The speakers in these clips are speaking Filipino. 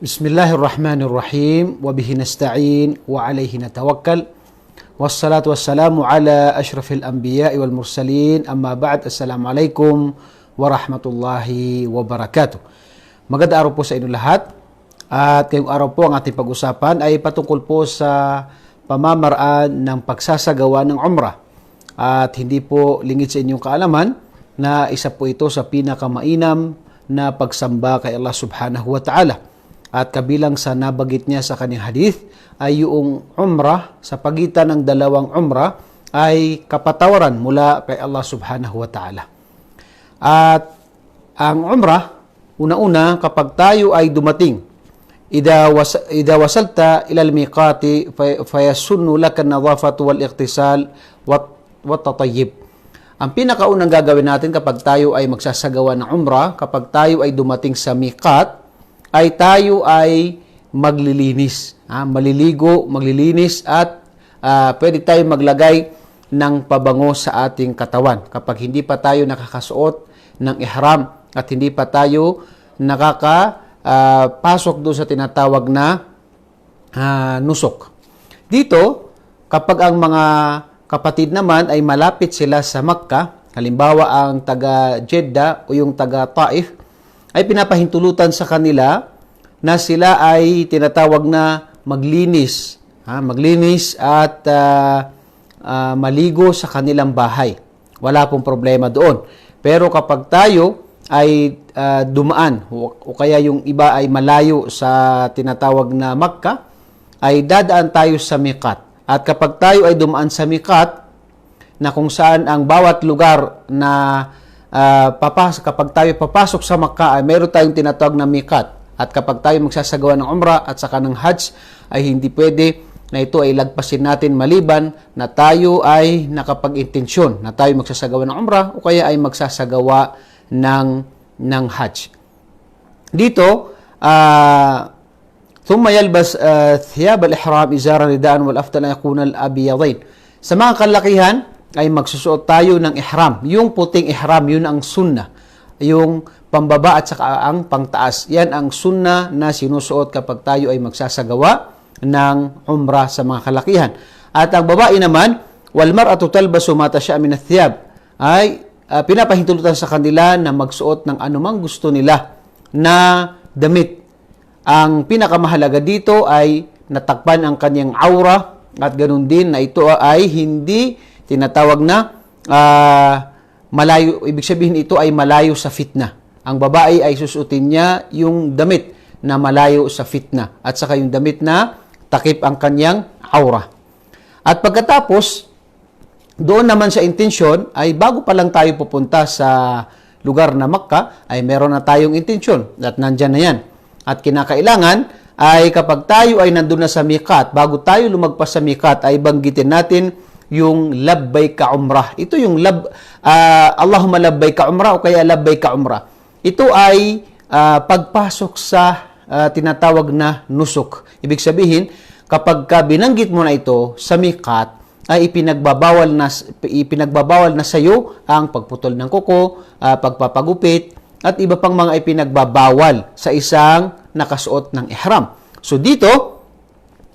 بسم الله الرحمن الرحيم وبه نستعين وعليه نتوكل والصلاة والسلام على أشرف الأنبياء والمرسلين أما بعد السلام عليكم ورحمة الله وبركاته Magandang araw po sa inyo lahat at ngayong araw po ang ating pag-usapan ay patungkol po sa pamamaraan ng pagsasagawa ng umrah at hindi po lingid sa inyong kaalaman na isa po ito sa pinakamainam na pagsamba kay Allah subhanahu wa ta'ala. At kabilang sa nabagit niya sa kanyang hadith ay yung umrah, sa pagitan ng dalawang umrah ay kapatawaran mula kay Allah subhanahu wa ta'ala. At ang umrah, una-una kapag tayo ay dumating, idha, was, idha wasalta ilal miqati fayasunnu laka nadhafatu wal iqtisal wat, wat tatayib. Ang pinakaunang gagawin natin kapag tayo ay magsasagawa ng umrah, kapag tayo ay dumating sa miqat, ay tayo ay maglilinis. Ha? Maliligo, maglilinis at ah, pwede tayo maglagay ng pabango sa ating katawan. Kapag hindi pa tayo nakakasuot ng ihram at hindi pa tayo nakaka ah, pasok doon sa tinatawag na ah, nusok. Dito, kapag ang mga kapatid naman ay malapit sila sa Makkah, halimbawa ang taga Jeddah o yung taga Taif, ay pinapahintulutan sa kanila na sila ay tinatawag na maglinis. Ha? Maglinis at ah, ah, maligo sa kanilang bahay. Wala pong problema doon. Pero kapag tayo ay ah, dumaan o, o kaya yung iba ay malayo sa tinatawag na Makkah, ay dadaan tayo sa miqat. At kapag tayo ay dumaan sa miqat, na kung saan ang bawat lugar na ah, papas kapag tayo papasok sa Makkah ay meron tayong tinatawag na miqat. At kapag tayo magsasagawa ng umrah at saka ng hajj ay hindi pwede na ito ay lagpasin natin maliban na tayo ay nakapag-intensyon na tayo magsasagawa ng umrah o kaya ay magsasagawa ng ng hajj. Dito, ah ثم يلبس آه، ثياب الإحرام إزارا رداء والأفضل أن يكون الأبيضين sa mga kalakihan ay magsusuot tayo ng ihram. Yung puting ihram, yun ang sunna. Yung pambaba at saka ang pangtaas. Yan ang sunna na sinusuot kapag tayo ay magsasagawa ng umrah sa mga kalakihan. At ang babae naman, wal mar'atu talbasu ma tasha min ath-thiyab ay uh, pinapahintulutan sa kanila na magsuot ng anumang gusto nila na damit ang pinakamahalaga dito ay natakpan ang kanyang aura at ganun din na ito ay hindi tinatawag na ah, malayo, ibig sabihin ito ay malayo sa fitna. Ang babae ay susutin niya yung damit na malayo sa fitna at saka yung damit na takip ang kanyang aura. At pagkatapos, doon naman sa intensyon ay bago pa lang tayo pupunta sa lugar na Makkah ay meron na tayong intensyon at nandyan na yan. At kinakailangan ay kapag tayo ay nandun na sa miqat, bago tayo lumagpas sa miqat ay banggitin natin yung labbay ka umrah. Ito yung lab, ah, Allahumma labbay ka umrah o kaya labbay ka umrah. Ito ay ah, pagpasok sa ah, tinatawag na nusuk. Ibig sabihin, kapag ka binanggit mo na ito sa miqat, ay ipinagbabawal na ipinagbabawal na sa iyo ang pagputol ng kuko, ah, pagpapagupit at iba pang mga ipinagbabawal sa isang nakasuot ng ihram. So dito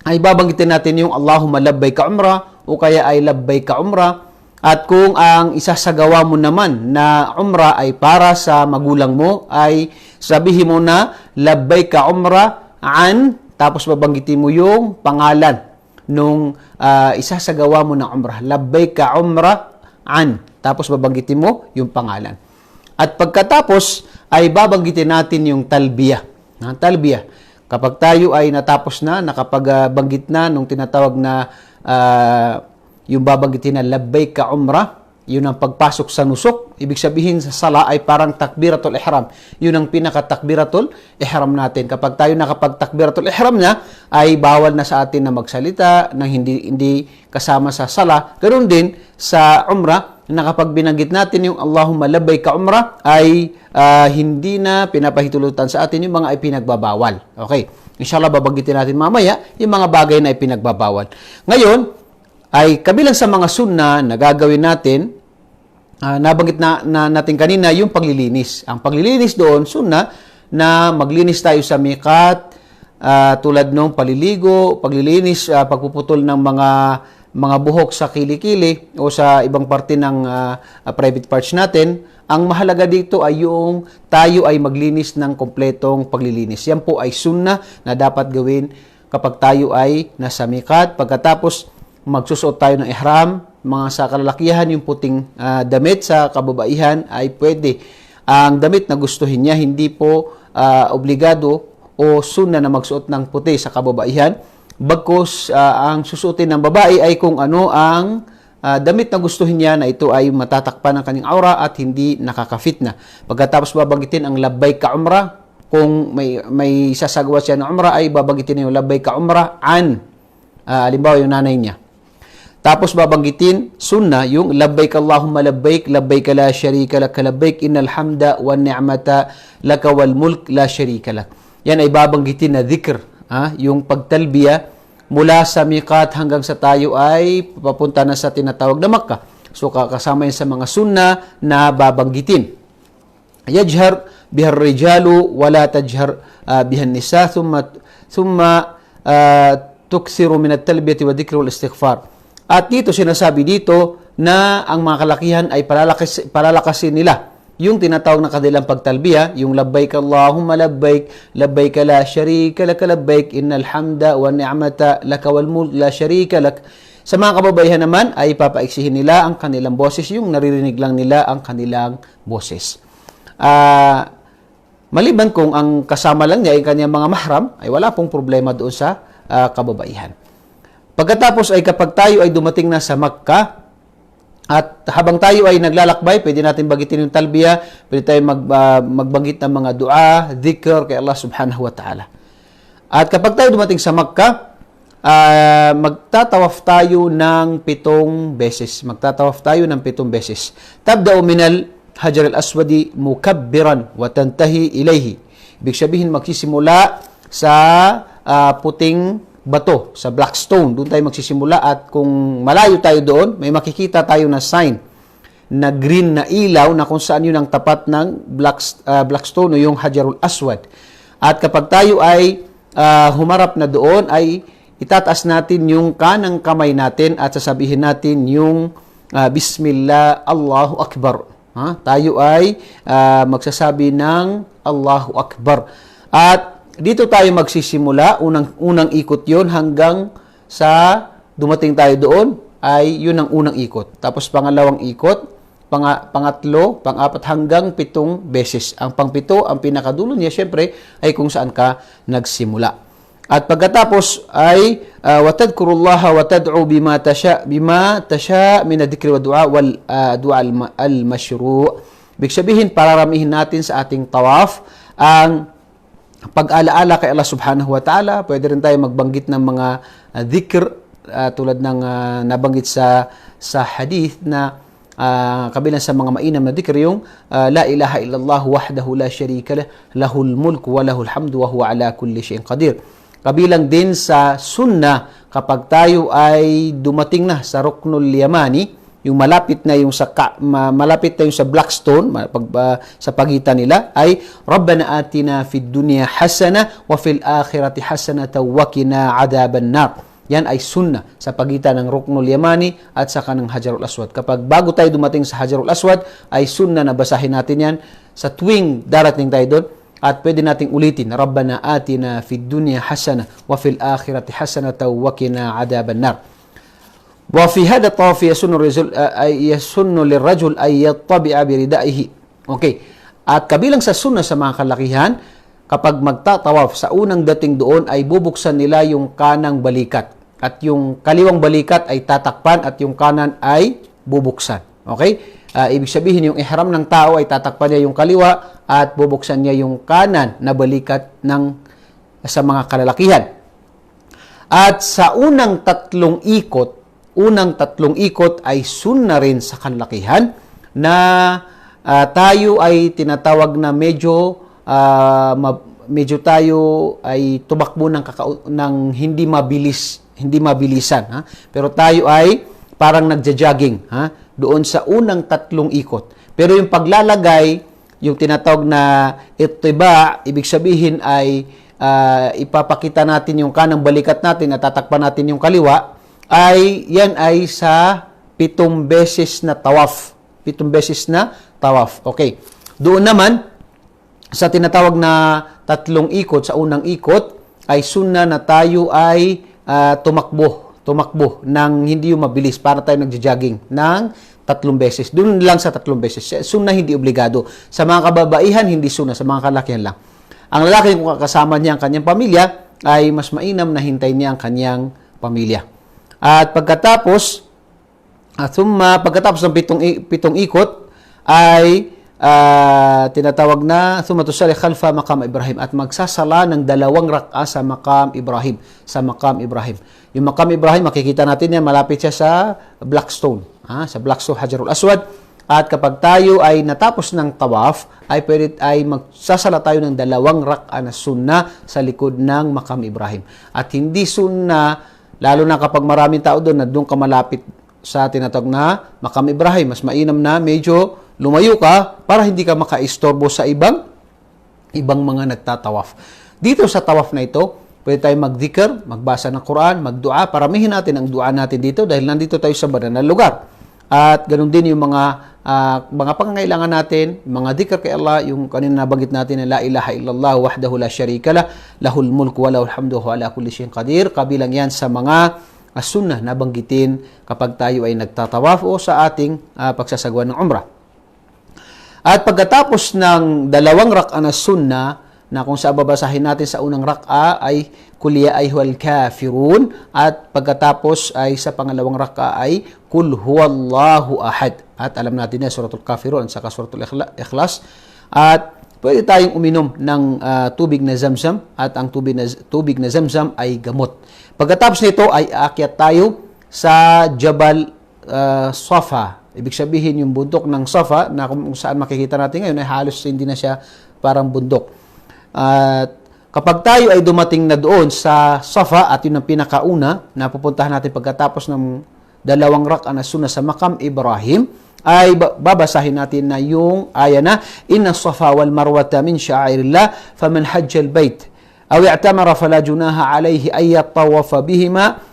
ay babanggitin natin yung Allahumma labbay ka umrah o kaya ay labbay ka umrah at kung ang isasagawa mo naman na umrah ay para sa magulang mo ay sabihin mo na labbay ka umrah an tapos babanggitin mo yung pangalan nung ah, isasagawa mo ng umrah. Labbay ka umrah an. Tapos babanggitin mo yung pangalan. At pagkatapos ay babanggitin natin yung talbiya. Na talbiya. Kapag tayo ay natapos na, nakapagbanggit na nung tinatawag na ah, yung babanggitin na labbay ka umrah, yun ang pagpasok sa nusok. Ibig sabihin sa sala ay parang takbiratul ihram. Yun ang pinaka-takbiratul ihram natin. Kapag tayo nakapag-takbiratul ihram na, ay bawal na sa atin na magsalita ng hindi hindi kasama sa sala. Ganoon din sa umrah na kapag binanggit natin yung Allahumma labbay ka umrah ay ah, hindi na pinapahitulutan sa atin yung mga ipinagbabawal. Okay. Inshallah babanggitin natin mamaya yung mga bagay na ipinagbabawal. Ngayon, ay kabilang sa mga sunna na gagawin natin Ah, nabanggit na, na natin kanina yung paglilinis. Ang paglilinis doon, sunna, na maglinis tayo sa mikat ah, tulad ng paliligo, paglilinis, ah, pagpuputol ng mga mga buhok sa kilikili o sa ibang parte ng ah, private parts natin, ang mahalaga dito ay yung tayo ay maglinis ng kompletong paglilinis. Yan po ay sunna na dapat gawin kapag tayo ay nasa mikat. Pagkatapos magsusuot tayo ng ihram, mga sa kalalakihan, yung puting ah, damit sa kababaihan ay pwede. Ang damit na gustuhin niya, hindi po ah, obligado o sunna na magsuot ng puti sa kababaihan. Bagkus ah, ang susuotin ng babae ay kung ano ang ah, damit na gustuhin niya na ito ay matatakpan ng kanyang aura at hindi nakakafit na. Pagkatapos babanggitin ang labay ka umrah, kung may may sasagawa siya ng umrah ay babanggitin yung labay ka umrah an. Ah, halimbawa yung nanay niya. Tapos babanggitin sunna yung labbaik Allahumma labbaik labbaik la sharika lak labbaik innal hamda wan ni'mata laka wal mulk la sharika lak. Yan ay babanggitin na dhikr, ha? yung pagtalbiya mula sa mikat hanggang sa tayo ay papunta na sa tinatawag na Makkah. So kasama yan sa mga sunna na babanggitin. Yajhar bihar rijalu wala tajhar uh, bihan nisa thumma, thumma uh, tuksiru min at-talbiyati wa dhikri wal istighfar. At dito sinasabi dito na ang mga kalakihan ay palalakasin, palalakasin nila yung tinatawag na kanilang pagtalbiya, yung labbaik Allahumma labbaik, labbaik la sharika lak labbaik, innal hamda wa ni'mata laka wal mulk la sharika lak. Sa mga kababaihan naman ay papaiksihin nila ang kanilang boses, yung naririnig lang nila ang kanilang boses. Ah, maliban kung ang kasama lang niya ay kanyang mga mahram, ay wala pong problema doon sa ah, kababaihan. Pagkatapos ay kapag tayo ay dumating na sa Makkah, at habang tayo ay naglalakbay, pwede natin bagitin yung talbiya, pwede tayo mag, ah, magbanggit ng mga dua, dhikr kay Allah subhanahu wa ta'ala. At kapag tayo dumating sa Makkah, ah, magtatawaf tayo ng pitong beses. Magtatawaf tayo ng pitong beses. Tabda'u minal hajar al-aswadi mukabbiran wa tantahi ilayhi. Ibig sabihin, magsisimula sa ah, puting bato, sa black stone. Doon tayo magsisimula at kung malayo tayo doon, may makikita tayo na sign na green na ilaw na kung saan yun ang tapat ng black, ah, black stone o yung Hajarul Aswad. At kapag tayo ay ah, humarap na doon, ay itataas natin yung kanang kamay natin at sasabihin natin yung ah, Bismillah, Allahu Akbar. Ha? Tayo ay ah, magsasabi ng Allahu Akbar. At dito tayo magsisimula, unang unang ikot 'yon hanggang sa dumating tayo doon ay yun ang unang ikot. Tapos pangalawang ikot, panga, pangatlo, pangapat hanggang pitong beses. Ang pangpito, ang pinakadulo niya syempre ay kung saan ka nagsimula. At pagkatapos ay uh, watadkurullaha wa tad'u bima tasha bima tasha min adh-dhikri wa du'a wal uh, du'a al- al-mashru'. Ibig sabihin pararamihin natin sa ating tawaf ang pag-alaala kay Allah subhanahu wa ta'ala. Pwede rin tayo magbanggit ng mga uh, dhikr uh, tulad ng uh, nabanggit sa sa hadith na uh, kabilang sa mga mainam na dhikr yung uh, La ilaha illallah wahdahu la sharika lah lahul mulk wa lahul hamdu wa huwa ala kulli shay'in qadir. Kabilang din sa sunnah kapag tayo ay dumating na sa Ruknul Yamani, yung malapit na yung sa ka, ma, malapit na yung sa Blackstone pag, uh, sa pagitan nila ay Rabbana atina fid dunya hasana wa fil akhirati hasanatan wa qina adhaban nar. Yan ay sunna sa pagitan ng Ruknul Yamani at sa kanang Hajarul Aswad. Kapag bago tayo dumating sa Hajarul Aswad, ay sunna na basahin natin yan sa tuwing darating tayo doon at pwede nating ulitin Rabbana atina fid dunya hasana wa fil akhirati hasanatan wa qina adhaban nar. وفي هذا الطواف يسن الرجل ay يسن للرجل أن يطبع بردائه. Okay. At kabilang sa sunna sa mga kalakihan, kapag magtatawaf sa unang dating doon ay bubuksan nila yung kanang balikat. At yung kaliwang balikat ay tatakpan at yung kanan ay bubuksan. Okay? Ah, ibig sabihin yung ihram ng tao ay tatakpan niya yung kaliwa at bubuksan niya yung kanan na balikat ng sa mga kalalakihan. At sa unang tatlong ikot, unang tatlong ikot ay sunna rin sa kanlakihan na ah, tayo ay tinatawag na medyo ma- medyo tayo ay tumakbo ng kakau- ng hindi mabilis, hindi mabilisan, ha? Pero tayo ay parang nagja-jogging, ha? Doon sa unang tatlong ikot. Pero yung paglalagay, yung tinatawag na ittiba, ibig sabihin ay ah, ipapakita natin yung kanang balikat natin at tatakpan natin yung kaliwa, ay yan ay sa pitong beses na tawaf. Pitong beses na tawaf. Okay. Doon naman, sa tinatawag na tatlong ikot, sa unang ikot, ay sunna na tayo ay ah, tumakbo, tumakbo ng hindi yung mabilis para tayo nagja-jogging ng tatlong beses. Doon lang sa tatlong beses. Sunna hindi obligado. Sa mga kababaihan, hindi sunna. Sa mga kalakihan lang. Ang lalaki kung kasama niya ang kanyang pamilya, ay mas mainam na hintay niya ang kanyang pamilya. At pagkatapos, at summa, pagkatapos ng pitong, pitong ikot, ay ah, tinatawag na thumatusali khalfa maqam Ibrahim. At magsasala ng dalawang rak'a sa maqam Ibrahim sa maqam Ibrahim. Yung maqam Ibrahim makikita natin yan malapit siya sa Blackstone ha, sa Blackstone Hajarul Aswad. At kapag tayo ay natapos ng tawaf ay pwede ay magsasala tayo ng dalawang rak'a na sunna sa likod ng maqam Ibrahim. At hindi sunna lalo na kapag maraming tao doon na doon ka malapit sa tinatawag na Makam Ibrahim. Mas mainam na medyo lumayo ka para hindi ka makaistorbo sa ibang ibang mga nagtatawaf. Dito sa tawaf na ito, pwede tayo mag-dhikr, magbasa ng Quran, magdua. Paramihin natin ang dua natin dito dahil nandito tayo sa banal na lugar. At ganun din yung mga ah, mga pangangailangan natin, mga dhikr kay Allah, yung kanina nabanggit natin na la ilaha illallah wahdahu la syarika lah, lahul mulku wa lahul hamdu wa ala kulli syai'in qadir. Kabilang yan sa mga as sunnah na banggitin kapag tayo ay nagtatawaf o sa ating ah, pagsasagawa ng umrah. At pagkatapos ng dalawang rak'a na sunna, na kung sa babasahin natin sa unang rak'a ay kuliya ay huwal kafirun at pagkatapos ay sa pangalawang rak'a ay kul huwallahu ahad. At alam natin na suratul kafirun at saka suratul Ikhla- ikhlas. At pwede tayong uminom ng ah, tubig na zamzam at ang tubig na, tubig na zamzam ay gamot. Pagkatapos nito ay aakyat tayo sa Jabal uh, Safa. Ibig sabihin yung bundok ng Safa na kung saan makikita natin ngayon ay halos hindi na siya parang bundok. At kapag tayo ay dumating na doon sa Safa at yun ang pinakauna na pupuntahan natin pagkatapos ng dalawang rak'a na sunna sa Makam Ibrahim ay ba- babasahin natin na yung aya na Inna Safa wal Marwata min sha'airillah faman hajja al-bayt aw i'tamara fala junaha alayhi ay yatawafa bihima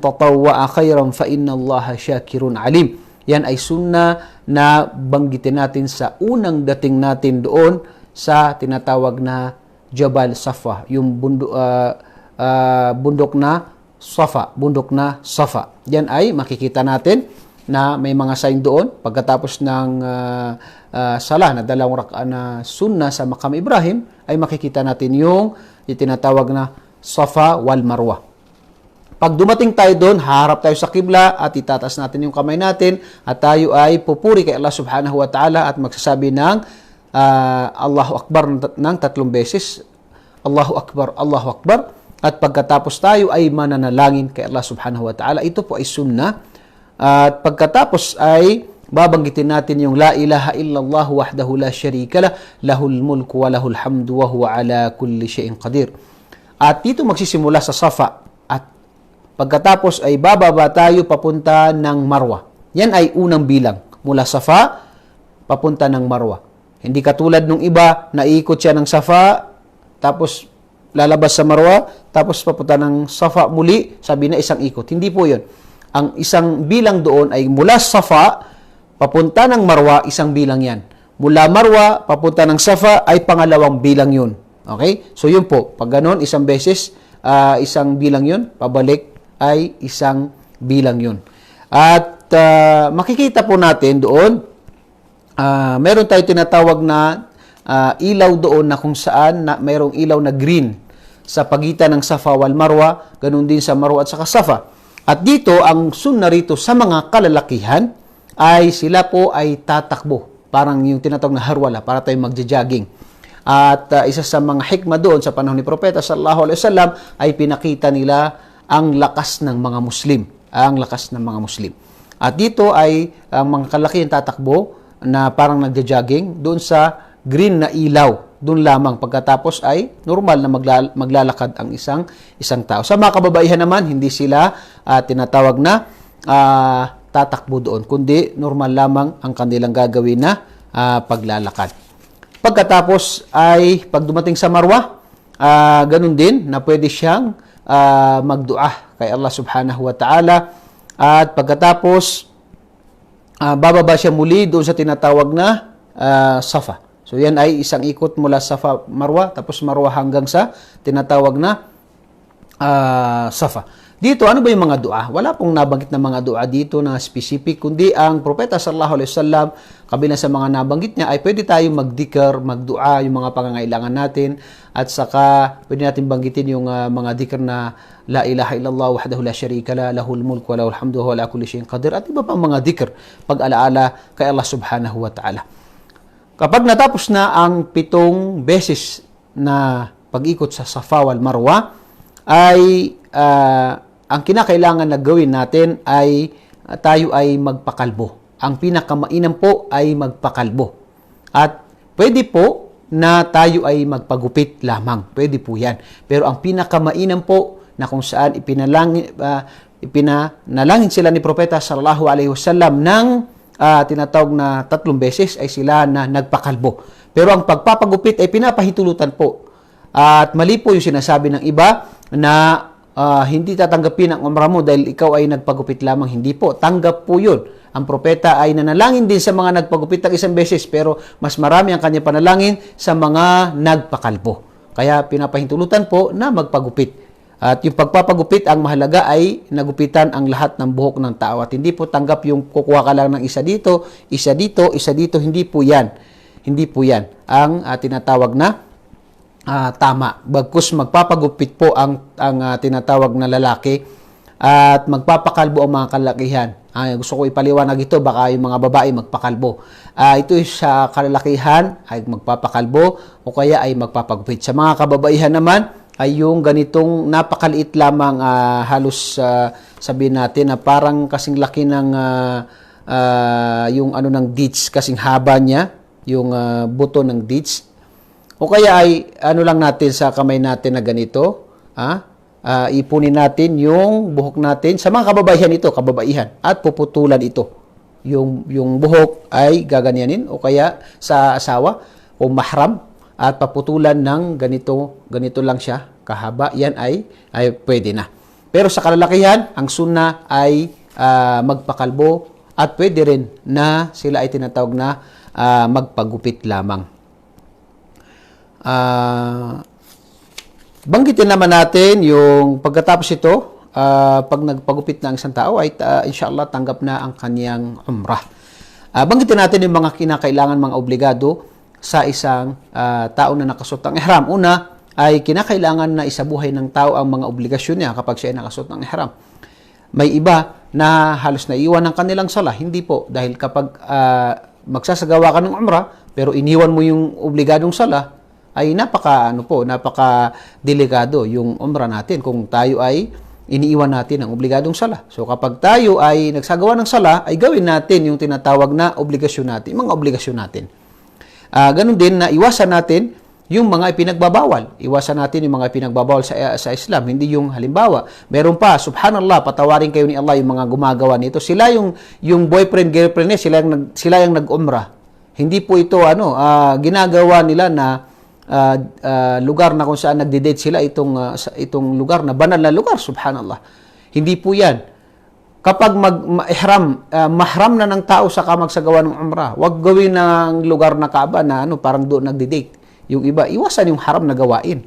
tatawwa'a khairan fa inna Allaha syakirun alim. Yan ay sunna na banggitin natin sa unang dating natin doon sa tinatawag na Jabal Safa, yung bundo, ah, ah, bundok na Safa, bundok na Safa. Yan ay makikita natin na may mga sign doon pagkatapos ng ah, ah, sala na dalawang rak'a na sunna sa Makam Ibrahim ay makikita natin yung itinatawag na Safa wal Marwa. Pag dumating tayo doon, harap tayo sa kibla at itatas natin yung kamay natin at tayo ay pupuri kay Allah subhanahu wa ta'ala at magsasabi ng ah, Allahu Akbar ng tat- ng tatlong beses. Allahu Akbar, Allahu Akbar. At pagkatapos tayo ay mananalangin kay Allah subhanahu wa ta'ala. Ito po ay sunnah. At pagkatapos ay babanggitin natin yung La ilaha illallah wahdahu la syarika lah, lahul mulku wa lahul hamdu wa huwa ala kulli syai'in qadir. At dito magsisimula sa Safa at pagkatapos ay bababa tayo papunta ng Marwa. Yan ay unang bilang mula Safa papunta ng Marwa. Hindi katulad nung iba na iikot siya ng Safa tapos lalabas sa Marwa tapos papunta ng Safa muli, sabi na isang ikot. Hindi po 'yon. Ang isang bilang doon ay mula Safa papunta ng Marwa, isang bilang 'yan. Mula Marwa papunta ng Safa ay pangalawang bilang 'yun. Okay? So yun po, pag ganun, isang beses, ah, isang bilang 'yun, pabalik ay isang bilang 'yun. At ah, makikita po natin doon Ah, meron tayo tinatawag na ah, ilaw doon na kung saan na mayroong ilaw na green sa pagitan ng Safa wal Marwa, ganun din sa Marwa at saka Safa. At dito, ang sunna rito sa mga kalalakihan ay sila po ay tatakbo. Parang yung tinatawag na harwala, para tayo magja-jogging. At ah, isa sa mga hikma doon sa panahon ni Propeta sallallahu alaihi wasallam ay pinakita nila ang lakas ng mga Muslim, ang lakas ng mga Muslim. At dito ay ang mga kalakihan tatakbo na parang nagja-jogging doon sa green na ilaw. Doon lamang pagkatapos ay normal na magla- maglalakad ang isang isang tao. Sa mga kababaihan naman, hindi sila ah, tinatawag na ah, tatakbo doon, kundi normal lamang ang kanilang gagawin na ah, paglalakad. Pagkatapos ay pag dumating sa Marwa, ah, ganun din na pwede siyang ah, magdua kay Allah subhanahu wa ta'ala. At pagkatapos, ah, bababa siya muli doon sa tinatawag na ah, Safa. So yan ay isang ikot mula Safa Marwa tapos Marwa hanggang sa tinatawag na ah, Safa. Dito, ano ba yung mga dua? Wala pong nabanggit na mga dua dito na specific, kundi ang Propeta sallallahu alaihi wasallam, kabilang sa mga nabanggit niya, ay pwede tayong magdikar, magdua, yung mga pangangailangan natin, at saka pwede natin banggitin yung ah, mga dikar na La ilaha illallah wahdahu la syarika la lahul mulk wa lahul hamdu wa ala kulli syai'in qadir at iba pang mga dikr pag-alaala kay Allah subhanahu wa ta'ala. Kapag natapos na ang pitong beses na pag-ikot sa Safa wal Marwa, ay ah, ang kinakailangan na gawin natin ay ah, tayo ay magpakalbo. Ang pinakamainam po ay magpakalbo. At pwede po na tayo ay magpagupit lamang. Pwede po yan. Pero ang pinakamainam po na kung saan ipinalangin, ah, ipinanalangin sila ni Propeta sallallahu alaihi wasallam ng ah, tinatawag na tatlong beses ay sila na nagpakalbo. Pero ang pagpapagupit ay pinapahintulutan po. At mali po yung sinasabi ng iba na ah, hindi tatanggapin ang umrah mo dahil ikaw ay nagpagupit lamang. Hindi po. Tanggap po yun. Ang propeta ay nanalangin din sa mga nagpagupit ng isang beses pero mas marami ang kanya panalangin sa mga nagpakalbo. Kaya pinapahintulutan po na magpagupit. At yung pagpapagupit, ang mahalaga ay nagupitan ang lahat ng buhok ng tao. At hindi po tanggap yung kukuha ka lang ng isa dito, isa dito, isa dito. Hindi po yan. Hindi po yan. Ang ah, tinatawag na ah, tama. Bagkus magpapagupit po ang, ang ah, tinatawag na lalaki at magpapakalbo ang mga kalakihan. Ah, gusto ko ipaliwanag ito, baka yung mga babae magpakalbo. Ah, ito sa kalalakihan ay magpapakalbo o kaya ay magpapagupit. Sa mga kababaihan naman, ay yung ganitong napakaliit lamang ah, halos ah, sabihin natin na parang kasing laki ng ah, ah, yung ano ng ditch kasing haba niya, yung ah, buto ng ditch o kaya ay ano lang natin sa kamay natin na ganito, ah, ah, ipunin natin yung buhok natin sa mga kababaihan ito, kababaihan, at puputulan ito. Yung, yung buhok ay gaganyanin o kaya sa asawa o mahram at paputulan ng ganito, ganito lang siya, kahaba, yan ay, ay pwede na. Pero sa kalalakihan, ang sunna ay ah, magpakalbo at pwede rin na sila ay tinatawag na ah, magpagupit lamang. Ah, banggitin naman natin yung pagkatapos ito, ah, pag nagpagupit ng isang tao ay ah, inshallah tanggap na ang kanyang umrah. Ah, banggitin natin yung mga kinakailangan mga obligado sa isang ah, tao na nakasuot ng ihram. Una ay kinakailangan na isabuhay ng tao ang mga obligasyon niya kapag siya ay nakasuot ng ihram. May iba na halos naiwan ng kanilang sala. Hindi po. Dahil kapag ah, magsasagawa ka ng umrah, pero iniwan mo yung obligadong sala, ay napaka ano po, napaka delikado yung umrah natin kung tayo ay iniiwan natin ang obligadong sala. So kapag tayo ay nagsagawa ng sala, ay gawin natin yung tinatawag na obligasyon natin, mga obligasyon natin. Ah, ganun din na iwasan natin yung mga ipinagbabawal. Iwasan natin yung mga ipinagbabawal sa, sa Islam. Hindi yung halimbawa, meron pa, subhanallah, patawarin kayo ni Allah yung mga gumagawa nito. Sila yung, yung boyfriend, girlfriend niya, sila yung, sila yung nag-umrah. Hindi po ito, ano, ah, ginagawa nila na ah, ah, lugar na kung saan nagde-date sila itong sa- itong lugar na banal na lugar subhanallah. Hindi po yan. Kapag mag ihram mahram na ng tao sa kamagsagawa ng umrah wag gawin ng lugar na Kaaba na ano parang doon nagde-date. Yung iba iwasan yung haram na gawain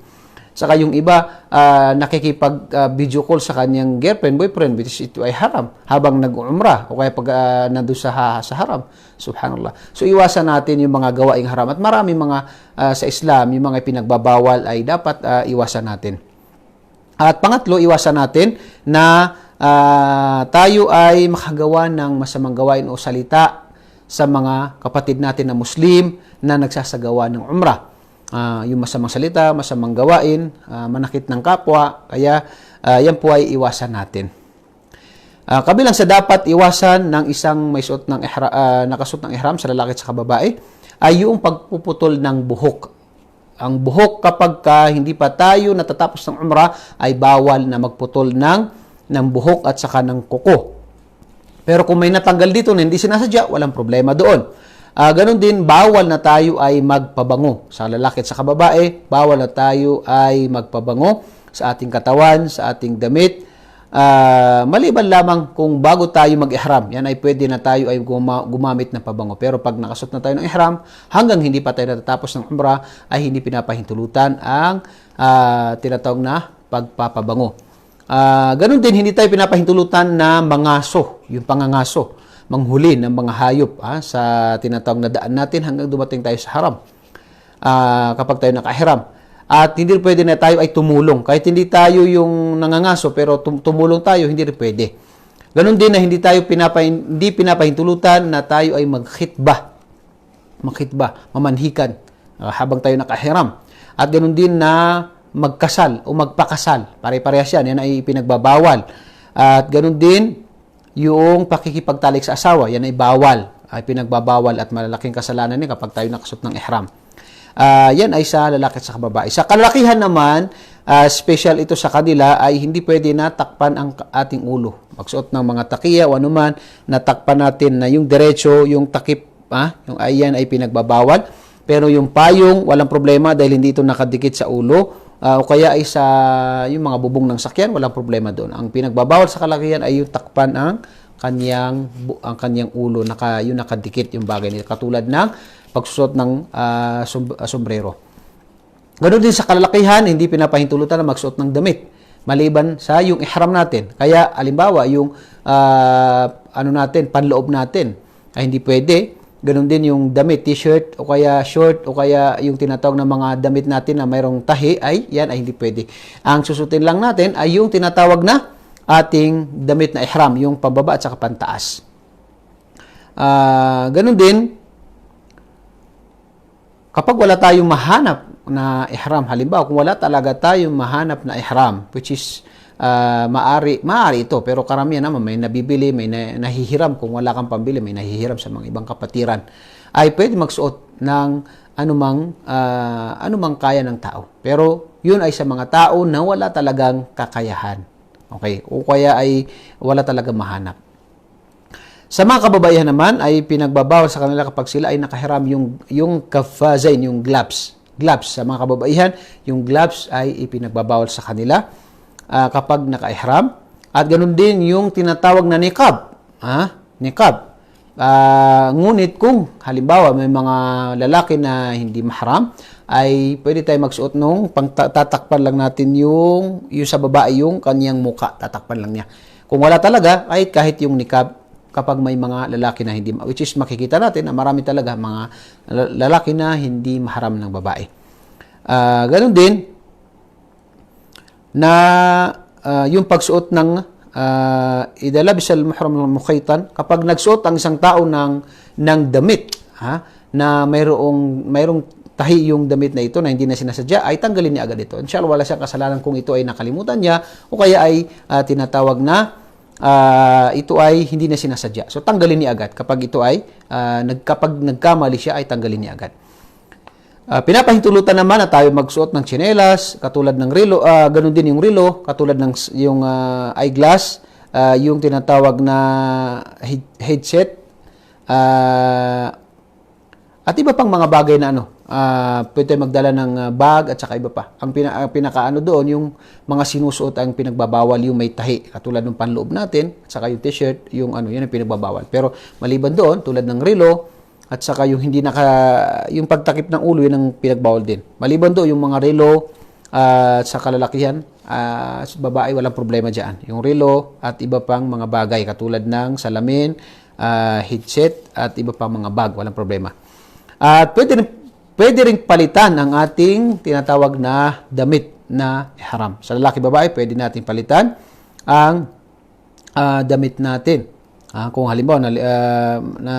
saka yung iba ah, nakikipag ah, call sa kanyang girlfriend boyfriend which is ito ay haram habang nag-umrah o kaya pag ah, nandun sa sa haram. Subhanallah. So iwasan natin yung mga gawaing haram at marami mga ah, sa Islam yung mga pinagbabawal ay dapat ah, iwasan natin. At pangatlo, iwasan natin na ah, tayo ay makagawa ng masamang gawain o salita sa mga kapatid natin na Muslim na nagsasagawa ng umrah. Ah, yung masamang salita, masamang gawain, ah, manakit ng kapwa, kaya ah, yan po ay iwasan natin. Ah, kabilang sa dapat iwasan ng isang may suot ng ihra, ah, nakasuot ng ihram sa lalaki at sa babae ay yung pagpuputol ng buhok. Ang buhok kapag ka hindi pa tayo natatapos ng umrah ay bawal na magputol ng ng buhok at saka ng kuko. Pero kung may natanggal dito na hindi sinasadya, walang problema doon. Ah, ganun din, bawal na tayo ay magpabango. Sa lalaki at sa kababae, bawal na tayo ay magpabango sa ating katawan, sa ating damit. Ah, maliban lamang kung bago tayo mag-ihram, yan ay pwede na tayo ay guma- gumamit ng pabango. Pero pag nakasot na tayo ng ihram, hanggang hindi pa tayo natatapos ng umrah, ay hindi pinapahintulutan ang ah, tinatawag na pagpapabango. Ah, ganun din, hindi tayo pinapahintulutan na mangaso, yung pangangaso manghuli ng mga hayop ah, sa tinatawag na daan natin hanggang dumating tayo sa haram ah, kapag tayo nakahiram. At hindi pwede na tayo ay tumulong. Kahit hindi tayo yung nangangaso pero tum- tumulong tayo, hindi rin pwede. Ganon din na hindi tayo pinapa, hindi pinapahintulutan na tayo ay magkhitba. Magkhitba, mamanhikan ah, habang tayo nakahiram. At ganon din na magkasal o magpakasal. Pare-parehas yan. Yan ay pinagbabawal. At ganon din yung pakikipagtalik sa asawa. Yan ay bawal. Ay pinagbabawal at malalaking kasalanan niya kapag tayo nakasot ng ihram. Ah, yan ay sa lalaki at sa babae. Sa kalalakihan naman, ah, special ito sa kanila ay hindi pwede na takpan ang ating ulo. Magsuot ng mga takiya o anuman, natakpan natin na yung diretso, yung takip, ah, yung ayan ay pinagbabawal. Pero yung payong, walang problema dahil hindi ito nakadikit sa ulo. Ah, o kaya ay sa yung mga bubong ng sakyan, walang problema doon. Ang pinagbabawal sa kalakihan ay yung takpan ang kanyang ang kanyang ulo naka yung nakadikit yung bagay nito katulad ng pagsusot ng ah, sombrero. Ganoon din sa kalalakihan, hindi pinapahintulutan na magsuot ng damit maliban sa yung ihram natin. Kaya alimbawa yung ah, ano natin, panloob natin ay hindi pwede. Ganon din yung damit, t-shirt o kaya short o kaya yung tinatawag na mga damit natin na mayroong tahi ay yan ay hindi pwede. Ang susutin lang natin ay yung tinatawag na ating damit na ihram, yung pababa at saka pantaas. Ah, ganon din, kapag wala tayong mahanap na ihram, halimbawa kung wala talaga tayong mahanap na ihram, which is ah, maari, maari ito, pero karamihan naman may nabibili, may na, nahihiram, kung wala kang pambili, may nahihiram sa mga ibang kapatiran, ay pwede magsuot ng anumang, ah, anumang kaya ng tao. Pero yun ay sa mga tao na wala talagang kakayahan. Okay? O kaya ay wala talagang mahanap. Sa mga kababaihan naman ay pinagbabawal sa kanila kapag sila ay nakahiram yung yung kafazain, yung gloves. Gloves sa mga kababaihan, yung gloves ay ipinagbabawal sa kanila ah, kapag nakaihram. At ganun din yung tinatawag na niqab. Ah, niqab. Ah, ngunit kung halimbawa may mga lalaki na hindi mahram, ay pwede tayo magsuot nung pang tatakpan lang natin yung yung sa babae yung kanyang muka, tatakpan lang niya. Kung wala talaga, ay kahit yung niqab kapag may mga lalaki na hindi which is makikita natin na marami talaga mga lalaki na hindi maharam ng babae. Ah, ganun din na ah, yung pagsuot ng uh, idalabis al muhram al mukhaytan kapag nagsuot ang isang tao ng ng damit ha na mayroong mayroong tahi yung damit na ito na hindi na sinasadya ay tanggalin niya agad ito. Inshallah wala siyang kasalanan kung ito ay nakalimutan niya o kaya ay ah, tinatawag na ah, ito ay hindi na sinasadya. So tanggalin niya agad kapag ito ay ah, nag, nagkamali siya ay tanggalin niya agad. Ah, pinapahintulutan naman na tayo magsuot ng tsinelas, katulad ng relo, ah, ganun din yung relo, katulad ng yung ah, eyeglass, ah, yung tinatawag na head- headset, ah, at iba pang mga bagay na ano, ah, pwede magdala ng bag at saka iba pa. Ang pina, ang pinakaano doon, yung mga sinusuot ang pinagbabawal yung may tahi, katulad ng panloob natin, at saka yung t-shirt, yung ano, yun ang pinagbabawal. Pero maliban doon, tulad ng relo, at saka yung hindi naka yung pagtakip ng ulo yun ang pinagbawal din. Maliban do yung mga relo ah, sa kalalakihan ah, sa babae walang problema diyan. Yung relo at iba pang mga bagay katulad ng salamin, ah, headset at iba pang mga bag walang problema. At pwede rin, pwede ring palitan ang ating tinatawag na damit na ihram. Sa lalaki babae pwede natin palitan ang ah, damit natin. Ah, kung halimbawa na, ah, na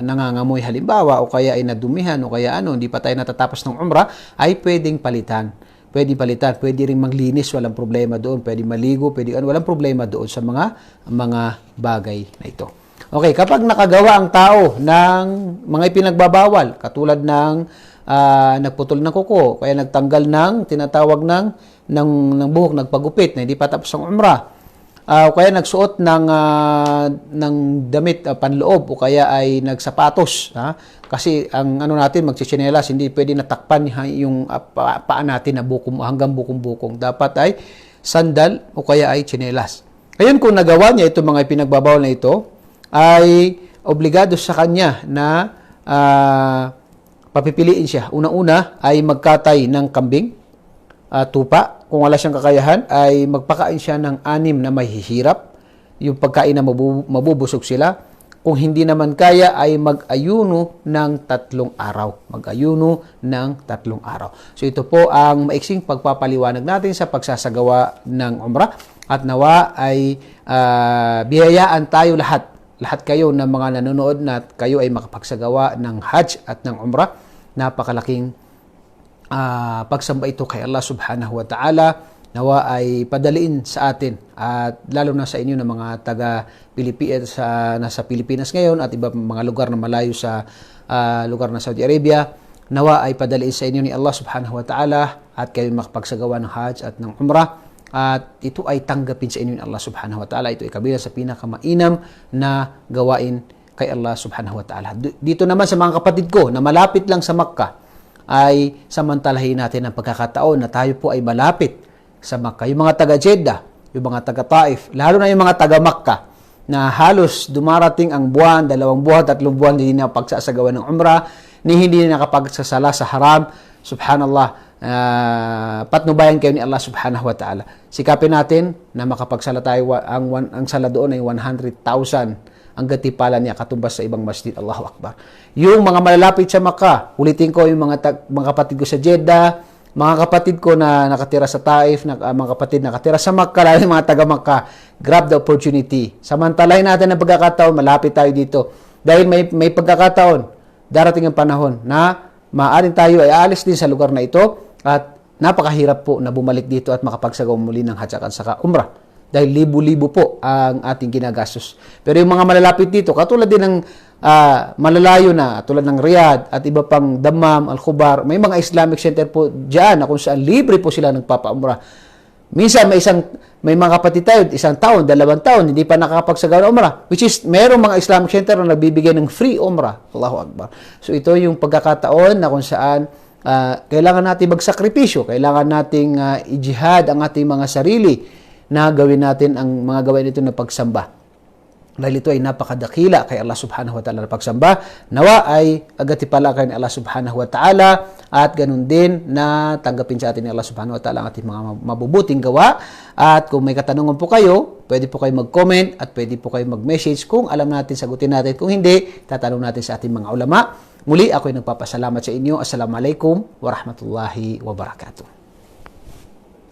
nangangamoy halimbawa o kaya ay nadumihan o kaya ano, hindi pa tayo natatapos ng umrah, ay pwedeng palitan. Pwedeng palitan, pwede ring maglinis, walang problema doon, pwede maligo, pwede ano, walang problema doon sa mga mga bagay na ito. Okay, kapag nakagawa ang tao ng mga ipinagbabawal, katulad ng ah, nagputol ng kuko, kaya nagtanggal ng tinatawag ng ng, ng buhok, nagpagupit na hindi pa tapos ang umrah, o kaya nagsuot ng ah, ng damit ah, panloob o kaya ay nagsapatos ha? Kasi ang ano natin magchichinelas hindi pwede natakpan yung ah, pa- paa natin na bukom hanggang bukom-bukong dapat ay sandal o kaya ay chinelas ngayon kung nagawa niya itong mga pinagbabawal na ito ay obligado sa kanya na ah, papipiliin siya. Una-una ay magkatay ng kambing ah, tupa. Kung wala siyang kakayahan, ay magpakain siya ng anim na may hihirap. Yung pagkain na mabu- mabubusog sila. Kung hindi naman kaya, ay mag-ayuno ng tatlong araw. Mag-ayuno ng tatlong araw. So ito po ang maiksing pagpapaliwanag natin sa pagsasagawa ng umrah. At nawa ay ah, biyayaan tayo lahat. Lahat kayo ng mga nanonood na kayo ay makapagsagawa ng Hajj at ng Umrah. Napakalaking ah, pagsamba ito kay Allah subhanahu wa ta'ala nawa ay padaliin sa atin at lalo na sa inyo na mga taga Pilipinas sa nasa Pilipinas ngayon at iba mga lugar na malayo sa ah, lugar na Saudi Arabia nawa ay padaliin sa inyo ni Allah subhanahu wa ta'ala at kayo makapagsagawa ng Hajj at ng Umrah at ito ay tanggapin sa inyo ni Allah subhanahu wa ta'ala. Ito ay kabilang sa pinakamainam na gawain kay Allah subhanahu wa ta'ala. Dito naman sa mga kapatid ko na malapit lang sa Makkah ay samantalahin natin ang pagkakataon na tayo po ay malapit sa Makkah. Yung mga taga Jeddah, yung mga taga Taif, lalo na yung mga taga Makkah na halos dumarating ang buwan, dalawang buwan, tatlong buwan hindi na pagsasagawa ng umrah, ni hindi na nakapagsasala sa haram. Subhanallah, uh, patnubayan kayo ni Allah subhanahu wa ta'ala. Sikapin natin na makapagsala tayo, ang, ang sala doon ay 100,000 ang gatipalan niya katumbas sa ibang masjid. Allahu Akbar. Yung mga malalapit sa Makkah, ulitin ko yung mga, mga kapatid ko sa Jeddah, mga kapatid ko na nakatira sa Taif, na, ah, mga kapatid na nakatira sa Makkah, lalo mga taga Makkah, grab the opportunity. Samantalahin natin ang pagkakataon, malapit tayo dito. Dahil may, may pagkakataon, darating ang panahon na maaaring tayo ay aalis din sa lugar na ito at napakahirap po na bumalik dito at makapagsagawa muli ng hajj at umrah dahil libo-libo po ang ating ginagastos. Pero yung mga malalapit dito, katulad din ng ah, malalayo na, tulad ng Riyadh at iba pang Dammam, Al-Khubar, may mga Islamic center po dyan na kung saan libre po sila nagpapaumrah. Minsan may isang may mga kapatid tayo, isang taon, dalawang taon, hindi pa nakakapagsagawa ng umrah. Which is, mayroong mga Islamic center na nagbibigay ng free umrah. Allahu Akbar. So ito yung pagkakataon na kung saan ah, kailangan natin magsakripisyo, kailangan nating ah, i-jihad ang ating mga sarili na gawin natin ang mga gawain ito na pagsamba. Dahil ito ay napakadakila kay Allah subhanahu wa ta'ala na pagsamba. Nawa ay agatipala kay Allah subhanahu wa ta'ala at ganun din na tanggapin sa atin ni Allah subhanahu wa ta'ala ang ating mga mabubuting gawa. At kung may katanungan po kayo, pwede po kayo mag-comment at pwede po kayo mag-message kung alam natin, sagutin natin. Kung hindi, tatanong natin sa ating mga ulama. Muli, ako ay nagpapasalamat sa inyo. Assalamualaikum warahmatullahi wabarakatuh.